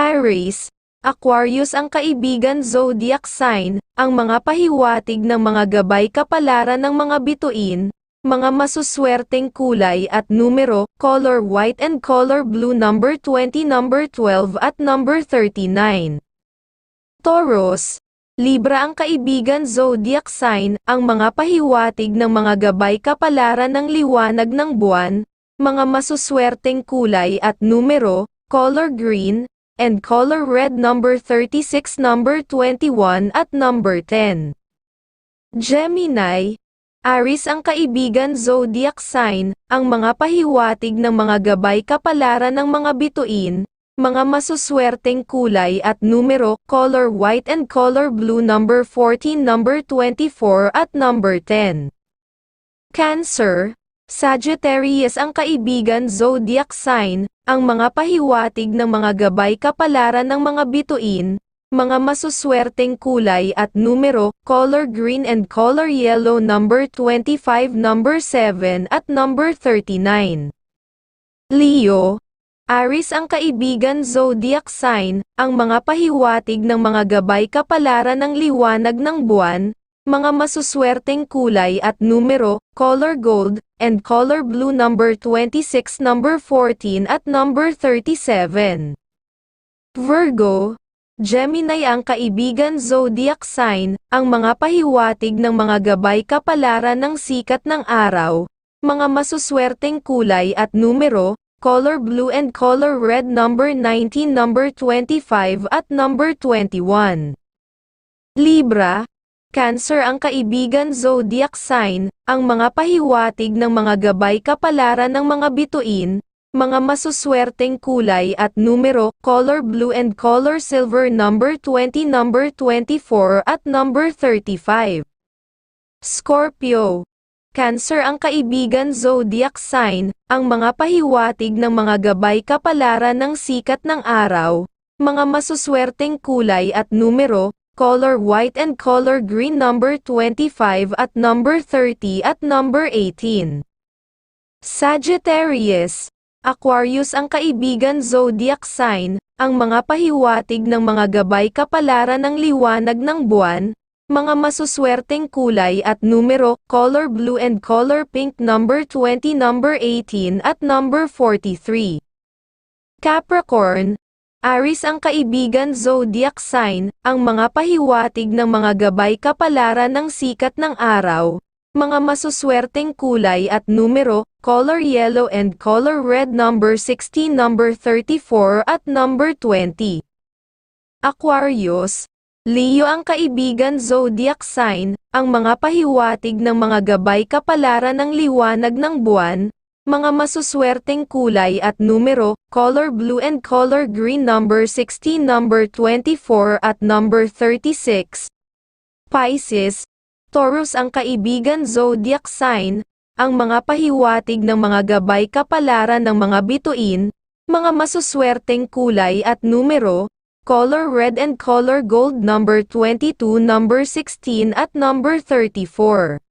Aries, Aquarius ang kaibigan zodiac sign, ang mga pahiwatig ng mga gabay kapalaran ng mga bituin, mga masuswerteng kulay at numero, color white and color blue number 20 number 12 at number 39. Taurus, Libra ang kaibigan zodiac sign, ang mga pahiwatig ng mga gabay kapalaran ng liwanag ng buwan, mga masuswerteng kulay at numero, color green, and color red number 36 number 21 at number 10. Gemini, Aris ang kaibigan zodiac sign, ang mga pahiwatig ng mga gabay kapalaran ng mga bituin, mga masuswerteng kulay at numero, color white and color blue number 14 number 24 at number 10. Cancer, Sagittarius ang kaibigan zodiac sign, ang mga pahiwatig ng mga gabay kapalaran ng mga bituin, mga masuswerteng kulay at numero, color green and color yellow number 25 number 7 at number 39. Leo, Aris ang kaibigan zodiac sign, ang mga pahiwatig ng mga gabay kapalaran ng liwanag ng buwan, mga masuswerteng kulay at numero, color gold, and color blue number 26 number 14 at number 37. Virgo, Gemini ang kaibigan zodiac sign, ang mga pahiwatig ng mga gabay kapalaran ng sikat ng araw, mga masuswerteng kulay at numero, color blue and color red number 19 number 25 at number 21. Libra, Cancer ang kaibigan zodiac sign, ang mga pahiwatig ng mga gabay kapalaran ng mga bituin, mga masuswerteng kulay at numero, color blue and color silver number 20 number 24 at number 35. Scorpio. Cancer ang kaibigan zodiac sign, ang mga pahiwatig ng mga gabay kapalaran ng sikat ng araw, mga masuswerteng kulay at numero, color white and color green number 25 at number 30 at number 18. Sagittarius, Aquarius ang kaibigan zodiac sign, ang mga pahiwatig ng mga gabay kapalaran ng liwanag ng buwan, mga masuswerteng kulay at numero, color blue and color pink number 20 number 18 at number 43. Capricorn, Aris ang kaibigan zodiac sign, ang mga pahiwatig ng mga gabay kapalaran ng sikat ng araw, mga masuswerteng kulay at numero, color yellow and color red number 16 number 34 at number 20. Aquarius, Leo ang kaibigan zodiac sign, ang mga pahiwatig ng mga gabay kapalaran ng liwanag ng buwan, mga masuswerteng kulay at numero, color blue and color green number 16 number 24 at number 36. Pisces, Taurus ang kaibigan zodiac sign, ang mga pahiwatig ng mga gabay kapalaran ng mga bituin, mga masuswerteng kulay at numero, color red and color gold number 22 number 16 at number 34.